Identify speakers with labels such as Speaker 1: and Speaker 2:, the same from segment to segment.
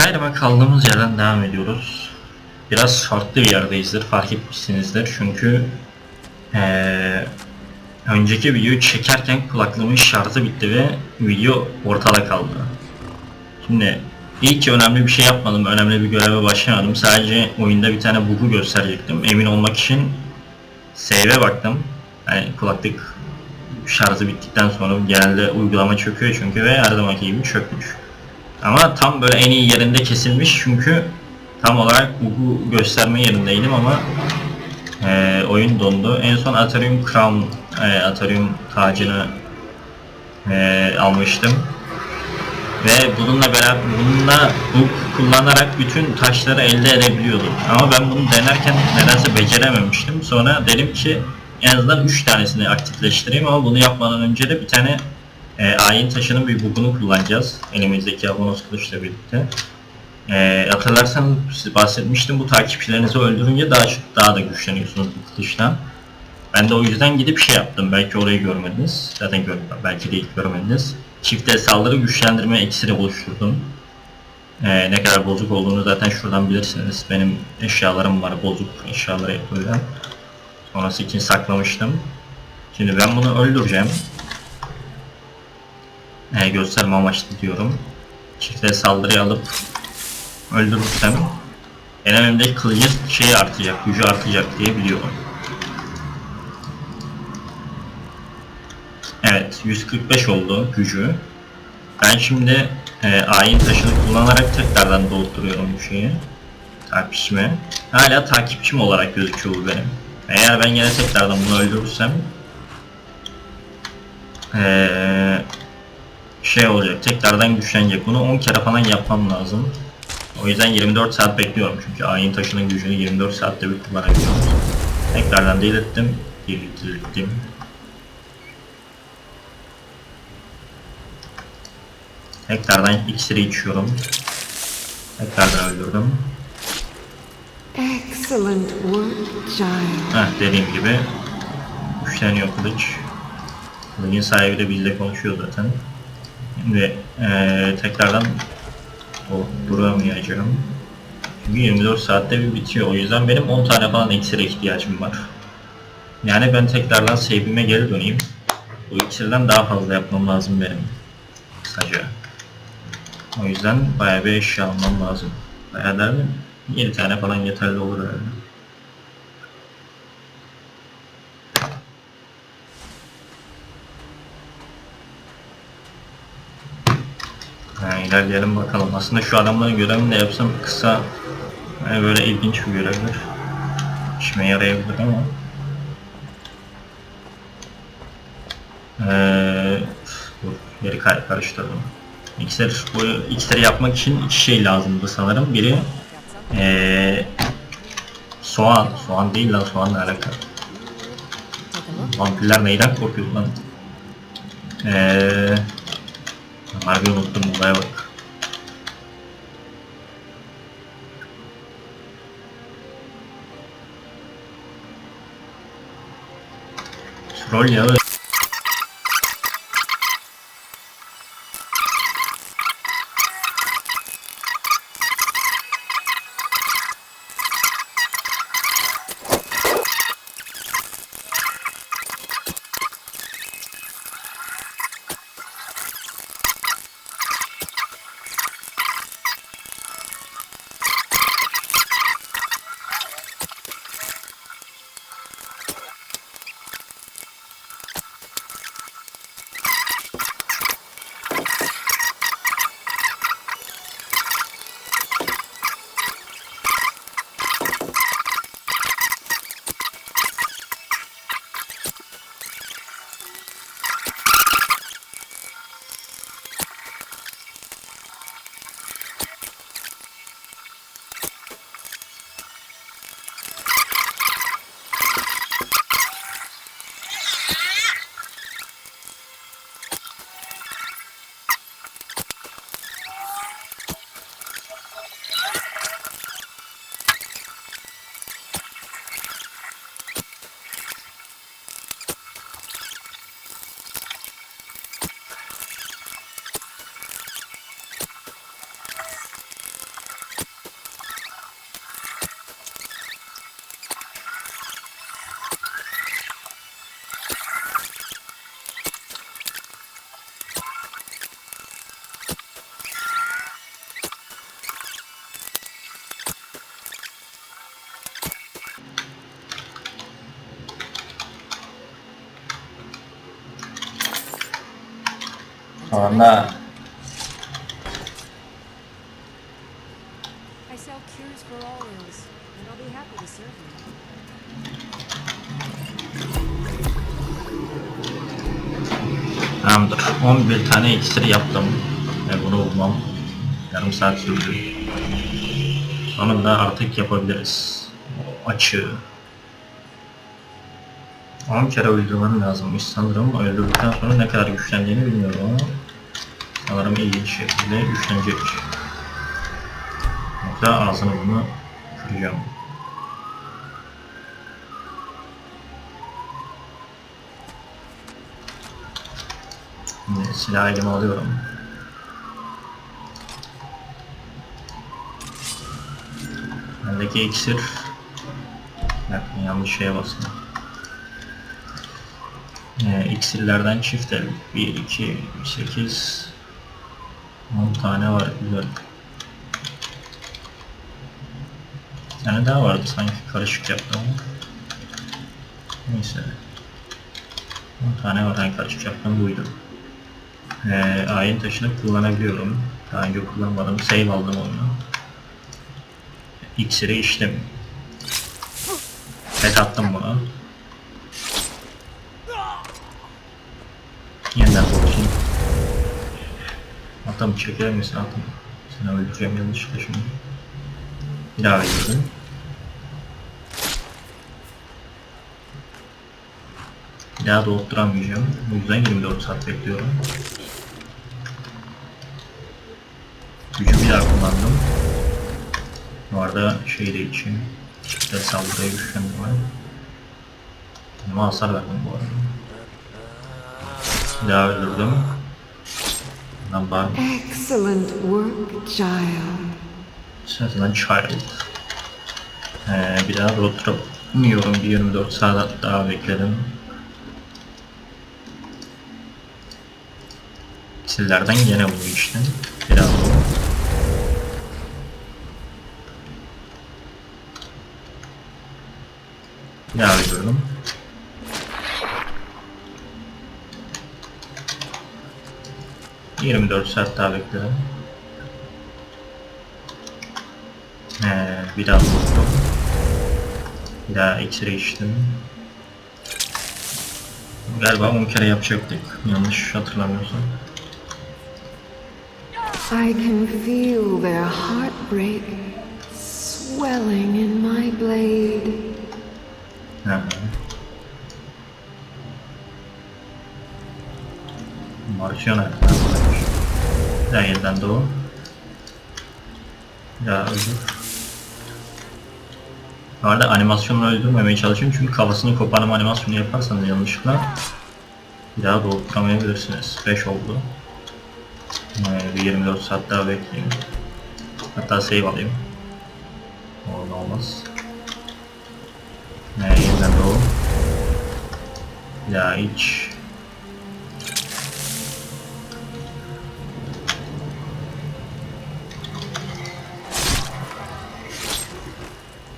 Speaker 1: Skyrim'e kaldığımız yerden devam ediyoruz. Biraz farklı bir yerdeyizdir, fark etmişsinizdir. Çünkü eee, önceki videoyu çekerken kulaklığımın şarjı bitti ve video ortada kaldı. Şimdi ilk ki önemli bir şey yapmadım, önemli bir göreve başlamadım. Sadece oyunda bir tane bug'u gösterecektim. Emin olmak için save'e baktım. Yani kulaklık şarjı bittikten sonra genelde uygulama çöküyor çünkü ve her zamanki gibi çökmüş. Ama tam böyle en iyi yerinde kesilmiş çünkü tam olarak bug'u gösterme yerindeydim ama e, oyun dondu. En son Aterium Crown, e, Aterium tacını e, almıştım. Ve bununla beraber bununla bu kullanarak bütün taşları elde edebiliyordum. Ama ben bunu denerken nedense becerememiştim. Sonra dedim ki en azından 3 tanesini aktifleştireyim ama bunu yapmadan önce de bir tane e, ayin taşının bir bugunu kullanacağız. Elimizdeki Abonos kılıçla birlikte. E, hatırlarsanız size bahsetmiştim bu takipçilerinizi öldürünce daha daha da güçleniyorsunuz bu kılıçla. Ben de o yüzden gidip şey yaptım. Belki orayı görmediniz. Zaten gör, belki de ilk görmediniz. Çifte saldırı güçlendirme iksiri oluşturdum. Ee, ne kadar bozuk olduğunu zaten şuradan bilirsiniz. Benim eşyalarım var bozuk eşyaları yapıyorum. Sonrası için saklamıştım. Şimdi ben bunu öldüreceğim. Ee, gösterme amaçlı diyorum. Çifte saldırıyı alıp öldürürsem benim elimdeki kılıcın şeyi artacak, gücü artacak diye biliyorum. Evet, 145 oldu gücü. Ben şimdi e, ayin taşını kullanarak tekrardan dolduruyorum bu şeyi. Takipçime. Hala takipçim olarak gözüküyor bu benim. Eğer ben yine tekrardan bunu öldürürsem eee, şey olacak, tekrardan güçlenecek. Bunu 10 kere falan yapmam lazım. O yüzden 24 saat bekliyorum çünkü ayin taşının gücünü 24 saatte bir kullanabiliyorum. Tekrardan delirttim, delirttim. Tekrardan iksiri içiyorum. Tekrardan öldürdüm.
Speaker 2: Excellent work, child.
Speaker 1: Heh, dediğim gibi güçleniyor kılıç. Kılıcın sahibi de bizle konuşuyor zaten. Şimdi eee, tekrardan o duramayacağım. Çünkü 24 saatte bir bitiyor. O yüzden benim 10 tane falan iksire ihtiyacım var. Yani ben tekrardan save'ime geri döneyim. Bu iksirden daha fazla yapmam lazım benim. Kısaca. O yüzden bayağı bir eşya almam lazım. Bayağı derdim 7 tane falan yeterli olur herhalde. Ha, ilerleyelim bakalım. Aslında şu adamların görevini de yapsam kısa yani böyle ilginç bir görevdir. İşime yarayabilir ama. Ee, dur, yeri kar karıştırdım. İksir, bu iksiri yapmak için iki şey lazımdı sanırım. Biri ee, soğan. Soğan değil lan soğanla alakalı. Vampirler neyden korkuyor lan? Eee Harbi unuttum olaya bak. Troll yağı. Şu anda
Speaker 3: I serve you.
Speaker 1: Tamamdır. 11 tane iksir yaptım. Ve bunu bulmam yarım saat sürdü. Sonunda artık yapabiliriz. O açığı. 10 kere öldürmem lazımmış sanırım. Öldürdükten sonra ne kadar güçlendiğini bilmiyorum ama sanırım iyi şekilde güçlenecek. Yoksa ağzını bunu kıracağım. Şimdi silah elime alıyorum. Bendeki iksir Bak, yanlış şeye bastım. Ee, iksirlerden çift el. 1, 2, 8 10 tane var güzel. Bir tane daha vardı sanki karışık yaptım ama. Neyse. 10 tane var en karışık yaptım buydu. Ee, ayin taşını kullanabiliyorum. Daha önce kullanmadım. Save aldım oyunu. İksiri içtim. Pet attım buna. Atam çekilir misin atam? Seni öldüreceğim yanlışlıkla şimdi. Bir daha öldürdüm. Bir daha dolduramayacağım. O yüzden 24 saat bekliyorum. Gücü bir daha kullandım. Bu arada şey de için çifte saldırıya güçlendirme. Ama hasar verdim bu arada. Bir daha öldürdüm number.
Speaker 2: Excellent work, child.
Speaker 1: Excellent child. Ee, bir daha road trip bilmiyorum. Bir 24 saat daha bekledim. Sillerden gene bu işte. Biraz zor. Bir bir bölüm. 24 saat daha bekledim. Ee, bir daha vurdum. Bir daha iksir içtim. Galiba 10 kere yapacaktık. Yanlış hatırlamıyorsam.
Speaker 2: I can feel their heartbreak swelling in my blade.
Speaker 1: Ha. Daha yeniden doğu. Bir daha öldür. Bu arada animasyonla öldürmemeye çalışın çünkü kafasını koparma animasyonu yaparsanız yanlışlıkla bir daha dolduramayabilirsiniz. 5 oldu. Ee, bir 24 saat daha bekleyeyim. Hatta save alayım. Orada olmaz. Ee, yeniden. Bir daha iç.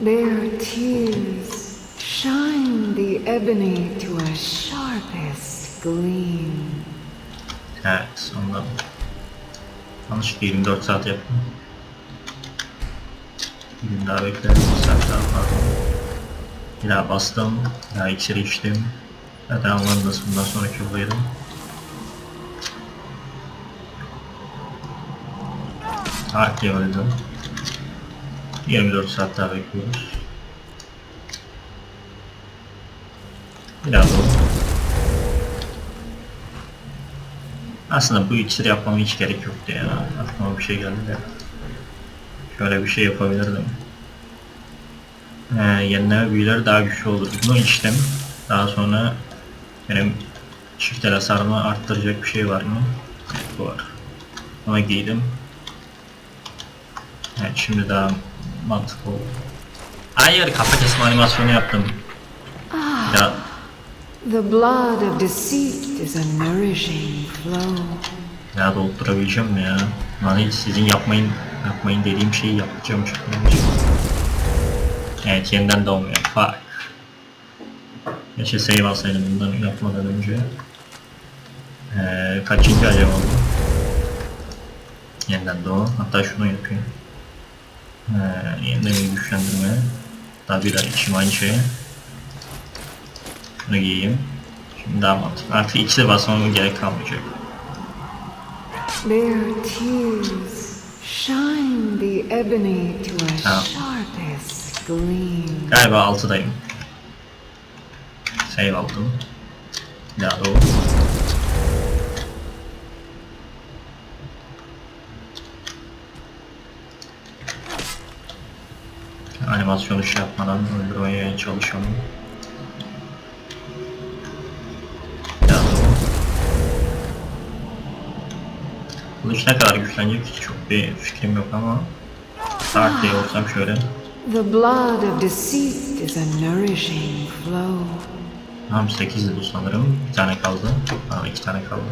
Speaker 2: Their tears shine the ebony to a sharpest gleam.
Speaker 1: Evet anladım. Yanlışlıkla 24 saat yaptım. Bir gün daha beklerim. Bir saat daha pardon. Bir daha bastım. Bir daha iksiri içtim. Zaten anladınız bundan sonraki olaydım. Harki öldüm. 24 saat daha bekliyoruz. Bir daha doğru. Aslında bu iksiri yapmama hiç gerek yoktu ya. Aklıma bir şey geldi de. Şöyle bir şey yapabilirdim. Ee, yenileme büyüleri daha güçlü olur. Bunu içtim. Daha sonra benim çift el hasarımı arttıracak bir şey var mı? Bu var. Onu giydim. Evet şimdi daha mantıklı oldu. Hayır kafa kesme animasyonu yaptım. Ya
Speaker 2: The blood of deceit is a nourishing flow.
Speaker 1: Ya doldurabileceğim mi ya? Lan sizin yapmayın yapmayın dediğim şeyi yapacağım çünkü. Evet yeniden doğmuyor. Fuck. Keşke save alsaydım bundan yapmadan önce. Ee, kaçıncı acaba bu? Yeniden doğu. Hatta şunu yapayım. Ee, yeniden bir güçlendirme. Daha bir içim aynı şeye. Şunu giyeyim. Şimdi daha mantıklı. Artık ikisi basmama gerek kalmayacak.
Speaker 2: Their tears shine the ebony to a sharpest gleam.
Speaker 1: Galiba 6'dayım. Save aldım. Daha doğu. Animasyonu şey yapmadan öldürmeye çalışalım. Kılıç ne kadar güçlenecek hiç çok bir fikrim yok ama Dark diye olsam şöyle
Speaker 2: The blood of deceit is a nourishing flow.
Speaker 1: Tamam 8'di bu sanırım. Bir tane kaldı. Aa, iki tane kaldı.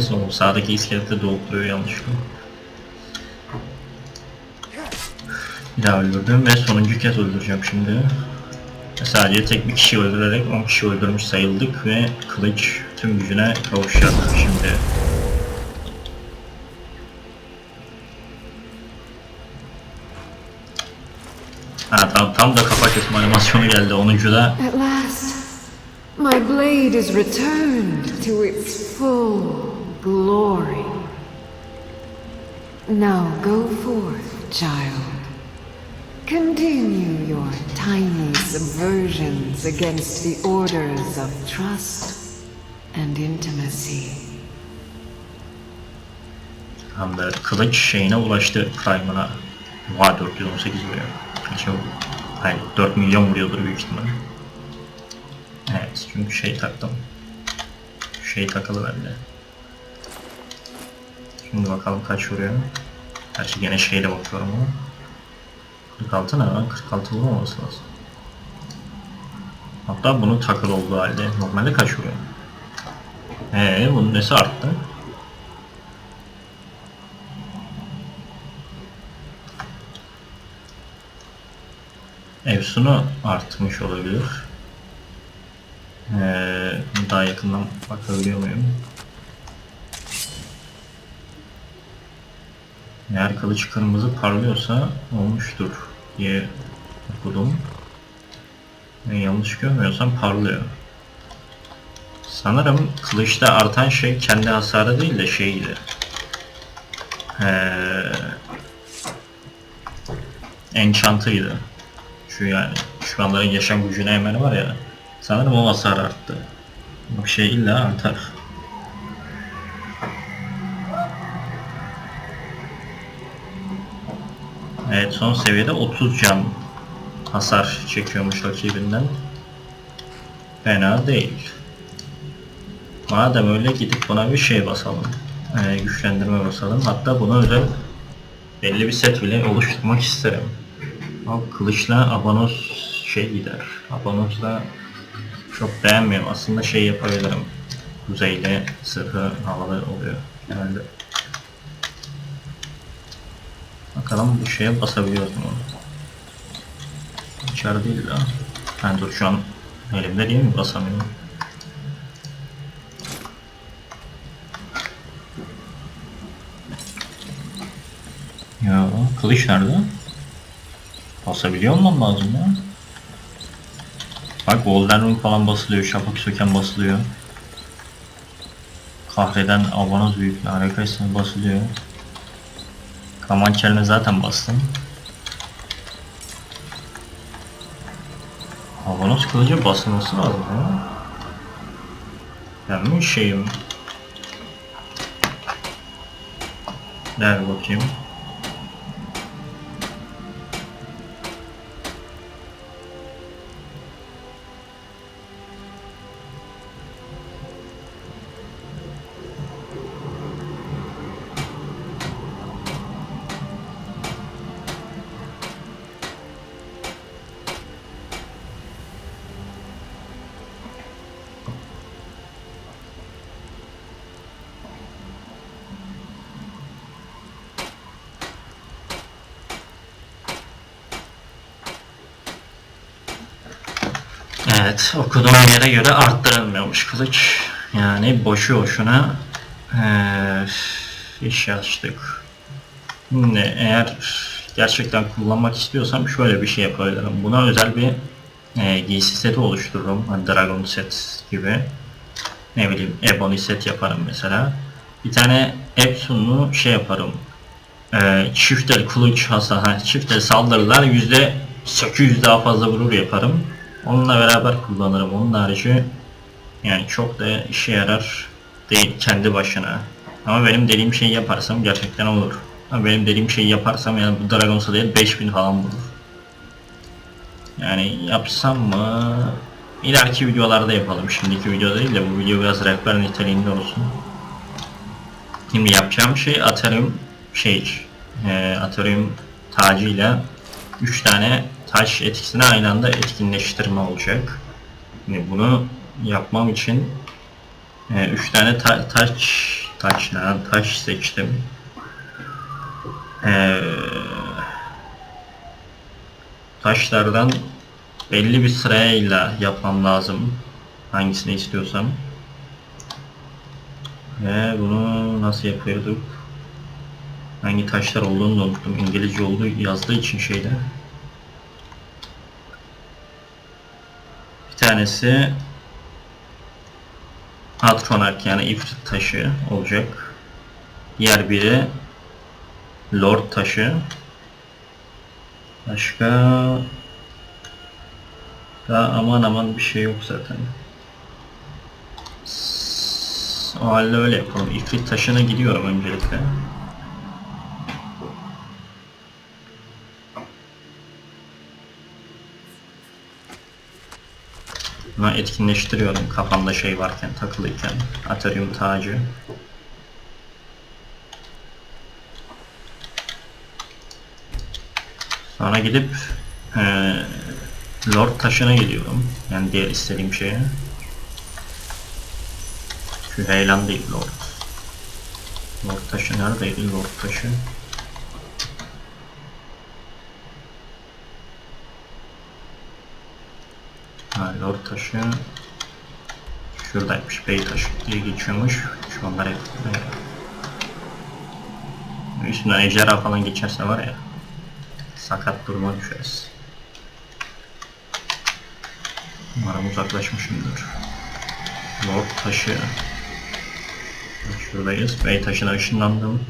Speaker 1: Son sağdaki iskelette doğukluyor yanlışlıkla. Bir daha öldürdüm ve sonuncu kez öldüreceğim şimdi. Sadece tek bir kişi öldürerek 10 kişi öldürmüş sayıldık ve kılıç tüm gücüne kavuşacak şimdi. Ha tam, tam da kafa kesme animasyonu geldi 10. da.
Speaker 2: At last, my blade is returned to its full glory. Now go forth, child. Continue your tiny subversions against the orders of trust and intimacy.
Speaker 1: Tamamdır. Kılıç şeyine ulaştı Prime'ına. Oha 418 vuruyor. Kaç o? Hayır 4 milyon vuruyordur büyük ihtimal. Evet çünkü şey taktım. Şey takılı bende. Şimdi bakalım kaç vuruyor. Gerçi gene şeyle bakıyorum ama. 46 ne lan? 46 vurmaması lazım. Hatta bunun takılı olduğu halde. Normalde kaç vuruyor? Eee bunun nesi arttı? Efsun'u artmış olabilir. Ee, daha yakından bakabiliyor muyum? Eğer kılıç kırmızı parlıyorsa olmuştur diye okudum. Ve yanlış görmüyorsam parlıyor. Sanırım kılıçta artan şey kendi hasarı değil de şeydi. Ee, enchantıydı. Şu yani düşmanların yaşam gücüne emeli var ya. Sanırım o hasar arttı. Bu şey illa artar. Evet son seviyede 30 can hasar çekiyormuş rakibinden. Fena değil. Madem öyle gidip buna bir şey basalım. Ee, güçlendirme basalım. Hatta buna özel belli bir set bile oluşturmak isterim. Ama kılıçla abonos şey gider. Abonosla çok beğenmiyorum. Aslında şey yapabilirim. Kuzeyle sırrı havalı oluyor genelde. Bakalım bu şeye basabiliyoruz mu? İçeride değil daha. Ha dur şu an elimde değil mi? Basamıyorum. Ya kılıç nerede? Basabiliyor olmam lazım ya. Bak Golden Rune falan basılıyor, Şafak Söken basılıyor. Kahreden Avanos büyük harikaysa basılıyor. Kamançerine zaten bastım. Avanos kılıcı basılması lazım ya. Ben mi şeyim? Ver bakayım. Evet, okuduğum yere göre arttırılmıyormuş kılıç. Yani boşu boşuna eee iş açtık. Şimdi eğer gerçekten kullanmak istiyorsam şöyle bir şey yapabilirim. Buna özel bir eee, giysi seti oluştururum. Hani Dragon set gibi. Ne bileyim Ebony set yaparım mesela. Bir tane Epson'lu şey yaparım. Eee çifteli kılıç hasar, ha, çifteli saldırılar yüzde 800 daha fazla vurur yaparım. Onunla beraber kullanırım. Onun harici yani çok da işe yarar değil kendi başına. Ama benim dediğim şeyi yaparsam gerçekten olur. Ama benim dediğim şeyi yaparsam yani bu Dragons'a değil 5000 falan bulur. Yani yapsam mı? İleriki videolarda yapalım. Şimdiki video değil de bu video biraz rehber niteliğinde olsun. Şimdi yapacağım şey Aterium şey e, Aterium tacıyla 3 tane taş etkisini aynı anda etkinleştirme olacak. Şimdi bunu yapmam için 3 tane ta- taş taş lan? taş seçtim. Ee, taşlardan belli bir sırayla yapmam lazım. Hangisini istiyorsam. Ve bunu nasıl yapıyorduk? Hangi taşlar olduğunu da unuttum. İngilizce olduğu yazdığı için şeyde. Tanesi Atronak yani ifrit taşı olacak. Diğer biri Lord taşı. Başka daha aman aman bir şey yok zaten. O halde öyle yapalım. İfrit taşına gidiyorum öncelikle. Bunu etkinleştiriyorum kafamda şey varken, takılıyken. Aterium tacı. Sonra gidip eee, Lord taşına gidiyorum. Yani diğer istediğim şeye. Şu heyelan değil Lord. Lord taşı neredeydi Lord taşı? Ha, Lord taşı şuradaymış. Bey taşı diye geçiyormuş. Şu anlar hep e, üstünden ejderha falan geçerse var ya sakat duruma düşeriz. Umarım uzaklaşmışımdır. Lord taşı. Şuradayız. Bey taşına ışınlandım.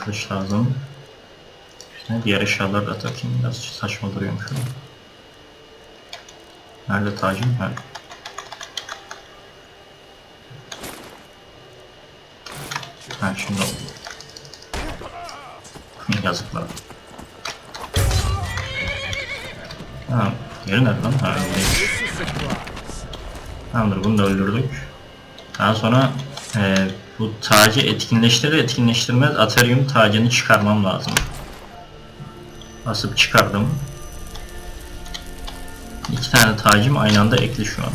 Speaker 1: Kılıç lazım. İşte diğer eşyaları da takayım. Biraz saçma duruyormuş şu an. Nerede tacım? Ha. Ha şimdi oldu. Yazıklar. Ha, yeri nerede lan? Ha, öndeymiş. Tamamdır bunu da öldürdük. Daha sonra e, bu tacı etkinleştirir etkinleştirmez Aterium tacını çıkarmam lazım. Basıp çıkardım. İki tane tacım aynı anda ekli şu an.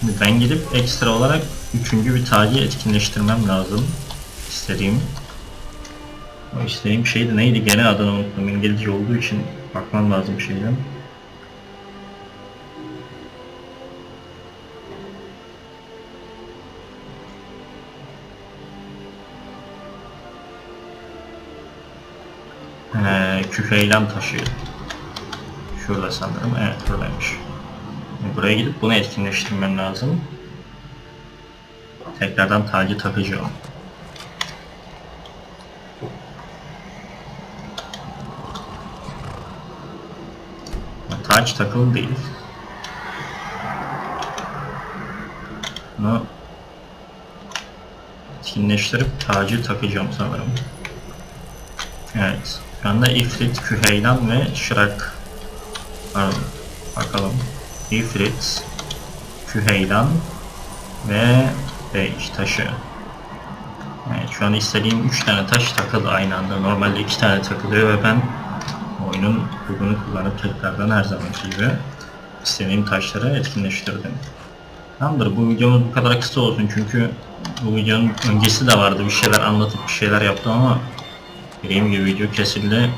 Speaker 1: Şimdi ben gidip ekstra olarak üçüncü bir tacı etkinleştirmem lazım. İstediğim. O istediğim şey de neydi gene adını unuttum. İngilizce olduğu için bakmam lazım şeyden. Ee, küfeylan taşı. Şurada sanırım. Evet buradaymış. Şimdi Buraya gidip bunu etkinleştirmem lazım. Tekrardan tacı takacağım. Taç takılı değil. Bunu etkinleştirip tacı takacağım sanırım. Evet. Şu anda İfrit, Küheylan ve Şırak. Pardon. Bakalım. İfrit, Küheylan ve Beyş taşı. Evet, şu an istediğim 3 tane taş takılı aynı anda. Normalde 2 tane takılıyor ve ben oyunun bugünü kullanıp tekrardan her zamanki gibi istediğim taşları etkinleştirdim. Tamamdır bu videomuz bu kadar kısa olsun çünkü bu videonun öncesi de vardı bir şeyler anlatıp bir şeyler yaptım ama dediğim gibi video kesildi.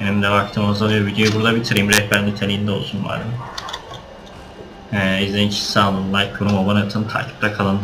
Speaker 1: Benim de vaktim azalıyor videoyu burada bitireyim rehber niteliğinde olsun bari. Ee, izlediğiniz için sağ olun like, yorum, abone olun, takipte kalın.